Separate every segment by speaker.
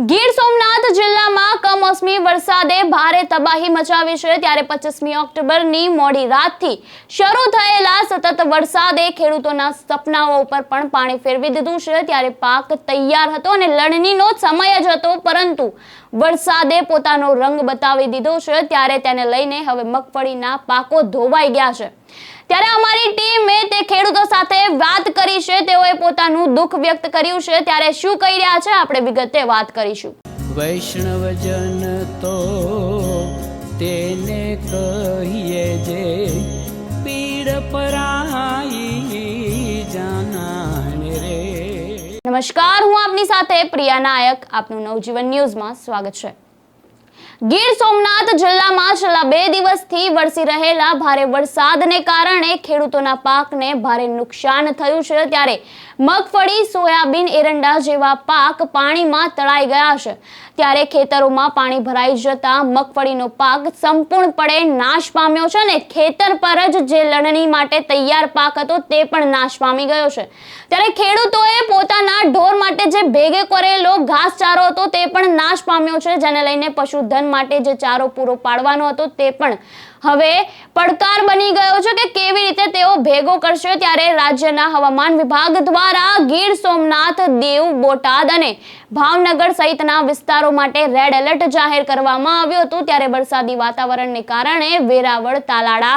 Speaker 1: ગીર સોમનાથ જિલ્લામાં કમોસમી વરસાદે ભારે તબાહી મચાવી છે, ત્યારે પચીસમી ઓક્ટોબરની મોડી રાતથી શરૂ થયેલા સતત વરસાદે ખેડૂતોના સપનાઓ ઉપર પણ પાણી ફેરવી દીધું છે, ત્યારે પાક તૈયાર હતો અને લણણીનો સમય જ હતો, પરંતુ વરસાદે પોતાનો રંગ બતાવી દીધો છે, ત્યારે તેને લઈને હવે મગફળીના પાકો ધોવાઈ ગયા છે. ત્યારે અમારી ટીમે તે ખેડૂતો સાથે વાત કરી છે, તેઓએ પોતાનું દુઃખ વ્યક્ત કર્યું છે, ત્યારે શું કહી રહ્યા છે, આપણે વિગતે વાત કરીશું.
Speaker 2: વૈષ્ણવજન કહીએ જે પીડ પરાઈ જાનાને રે.
Speaker 1: નમસ્કાર, હું આપની સાથે પ્રિયા નાયક. આપનું નવજીવન ન્યૂઝમાં સ્વાગત છે. ગીર સોમનાથ જિલ્લામાં છેલ્લા બે દિવસથી વરસી રહેલા ભારે વરસાદને કારણે ખેડૂતોના પાકને ભારે નુકસાન થયું છે. ત્યારે મગફળી, સોયાબીન, એરંડા જેવા પાક પાણીમાં તળાઈ ગયા છે. ત્યારે ખેતરોમાં પાણી ભરાઈ જતા મગફળીનો પાક સંપૂર્ણપણે નાશ પામ્યો છે અને ખેતર પર જ જે લણણી માટે તૈયાર પાક હતો તે પણ નાશ પામી ગયો છે. ત્યારે ખેડૂતોએ પોતાના ઢોર માટે જે ભેગે કરેલો ઘાસચારો હતો તે પણ નાશ પામ્યો છે, જેને લઈને પશુધન માટે જે ચારો પૂરો પાડવાનો હતો તે પણ હવે પડકાર બની ગયો છે કે કેવી રીતે તેઓ ભેગો કરશે ત્યારે રાજ્યના હવામાન વિભાગ દ્વારા ગીર સોમનાથ, દેવ, બોટાદ અને ભાવનગર સહિતના વિસ્તારો માટે રેડ એલર્ટ જાહેર કરવામાં આવ્યું હતું. ત્યારે વરસાદી વાતાવરણને કારણે વેરાવળ તાલાડા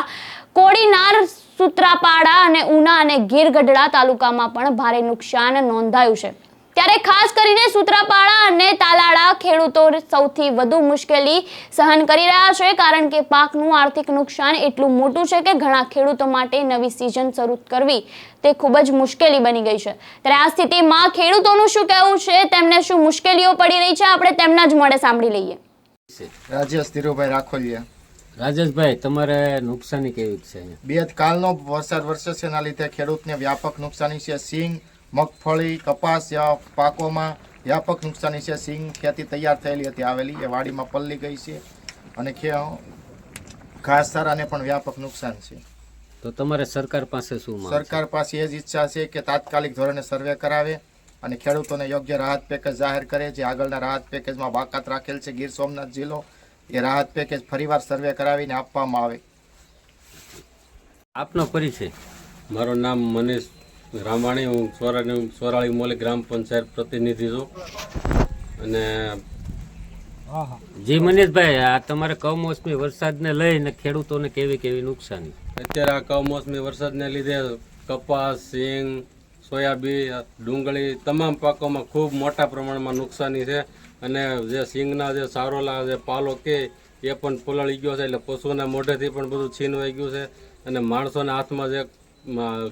Speaker 1: કોડીનાર, સુત્રાપાડા અને ઉના અને ગીરગઢડા તાલુકામાં પણ ભારે નુકસાન નોંધાયું છે. ત્યારે ખાસ કરીને સૂત્રાપાડા અને તાલાળા ખેડૂતો સૌથી વધુ મુશ્કેલી સહન કરી રહ્યા છે કારણ કે પાકનું આર્થિક નુકસાન એટલું મોટું છે કે ઘણા ખેડૂતો માટે નવી સિઝન શરૂ કરવી તે ખૂબ જ મુશ્કેલી બની ગઈ છે. ત્યારે આ સ્થિતિમાં ખેડૂતોનું શું કહેવું છે તેમને શું મુશ્કેલીઓ પડી રહી છે આપણે તેમના જ મળે સાંભળી લઈએ.
Speaker 3: રાજેશ ધીરુભાઈ રાખોલિયા.
Speaker 2: રાજેશભાઈ તમારે નુકસાની કેવી છે
Speaker 3: બે કાલનો વરસાદ વરસે છે એના લીધે ખેડૂતને વ્યાપક નુકસાની છે. સિંગ મગફળી કપાસ યા પાકોમાં વ્યાપક નુકસાની છે. સિંગ ખેતી તૈયાર થયેલી હતી. આવેલી એ વાડીમાં પલ્લી ગઈ છે અને ઘાસચારાને પણ વ્યાપક નુકસાન છે.
Speaker 2: તો તમારે સરકાર પાસે શું
Speaker 3: સરકાર પાસે એ જ ઈચ્છા છે કે તાત્કાલિક ધોરણે સર્વે કરાવે અને ખેડૂતોને યોગ્ય રાહત પેકેજ જાહેર કરે. જે આગળના રાહત પેકેજમાં બાકાત રાખેલ છે. ગીર સોમનાથ જિલ્લો એ રાહત પેકેજ ફરીવાર સર્વે કરાવીને આપવામાં આવે.
Speaker 2: આપનો પરિચય.
Speaker 4: મારું નામ મનીષ રામાણી હું સ્વરાણી સોરાળી મોલી ગ્રામ પંચાયત પ્રતિનિધિ છું. અને
Speaker 2: જી મનીષભાઈ આ તમારે કમોસમી વરસાદને લઈને ખેડૂતોને કેવી કેવી નુકસાની?
Speaker 4: અત્યારે આ કમોસમી વરસાદને લીધે કપાસ સિંગ સોયાબીન ડુંગળી તમામ પાકોમાં ખૂબ મોટા પ્રમાણમાં નુકસાની છે. અને જે સિંગના જે સારોલા જે પાલો કે એ પણ ફૂલળી ગયો છે એટલે પશુના મોઢેથી પણ બધું છીનવાઈ ગયું છે. અને માણસોના હાથમાં જે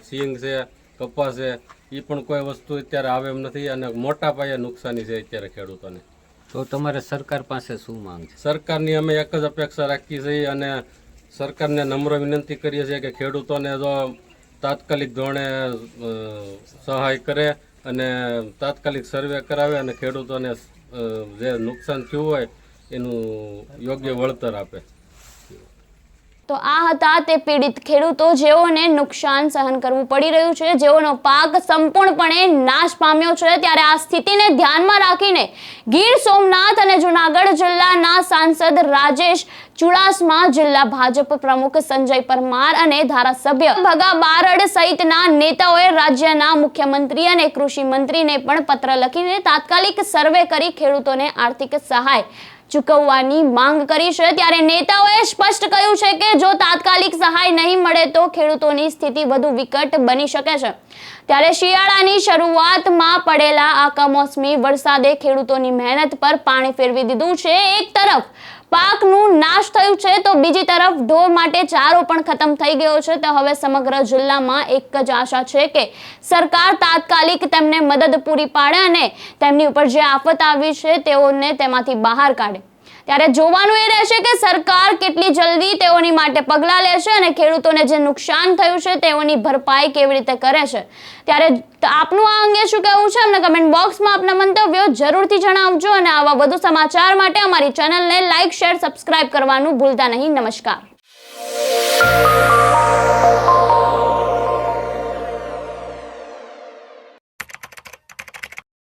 Speaker 4: સિંગ છે કપાસ છે એ પણ કોઈ વસ્તુ અત્યારે આવે એમ નથી અને મોટા પાયે નુકસાની છે અત્યારે ખેડૂતોને.
Speaker 2: તો તમારે સરકાર પાસે શું માંગ છે?
Speaker 4: સરકારની અમે એક જ અપેક્ષા રાખીએ છીએ અને સરકારને નમ્ર વિનંતી કરીએ છીએ કે ખેડૂતોને જો તાત્કાલિક ધોરણે સહાય કરે અને તાત્કાલિક સર્વે કરાવે અને ખેડૂતોને જે નુકસાન થયું હોય એનું યોગ્ય વળતર આપે.
Speaker 1: તો આ હતા તે પીડિત ખેડૂતો. જેઓને નુકસાન સહન કરવું પડી રહ્યું છે, જેઓનો પાક સંપૂર્ણપણે નાશ પામ્યો છે, ત્યારે આ સ્થિતિને ધ્યાનમાં રાખીને ગીર સોમનાથ અને જુનાગઢ જિલ્લાના સાંસદ રાજેશ ચુડાસમા, જિલ્લા ભાજપ પ્રમુખ સંજય પરમાર અને ધારાસભ્ય ભગા બારડ સહિતના નેતાઓએ રાજ્યના મુખ્યમંત્રી અને કૃષિ મંત્રીને પણ પત્ર લખીને તાત્કાલિક સર્વે કરી ખેડૂતોને આર્થિક સહાય ચૂકવવાની માંગ કરી છે ત્યારે નેતાઓએ સ્પષ્ટ કહ્યું છે કે જો તાત્કાલિક સહાય નહીં મળે તો ખેડૂતોની સ્થિતિ વધુ વિકટ બની શકે છે. ત્યારે શિયાળાની શરૂઆતમાં પડેલા આ કમોસમી વરસાદે ખેડૂતોની મહેનત પર પાણી ફેરવી દીધું છે. એક તરફ પાકનું નાશ થયું છે તો બીજી તરફ ઢોર માટે ચારો પણ ખતમ થઈ ગયો છે. તો હવે સમગ્ર જિલ્લામાં એક જ આશા છે કે સરકાર તાત્કાલિક તેમને મદદ પૂરી પાડે અને તેમની ઉપર જે આફત આવી છે તેઓને તેમાંથી બહાર કાઢે. ત્યારે જોવાનું એ રહેશે કે સરકાર કેટલી જલ્દી તેઓની માટે પગલાં લેશે અને ખેડૂતોને જે નુકસાન થયું છે તેઓની ભરપાઈ કેવી રીતે કરે છે. ત્યારે આપનું આ અંગે શું કહેવું છે? અમને કમેન્ટ બોક્સમાં આપના મંતવ્યો જરૂરથી જણાવજો અને આવા વધુ સમાચાર માટે અમારી ચેનલને લાઇક શેર સબસ્ક્રાઇબ કરવાનું ભૂલતા નહીં. નમસ્કાર.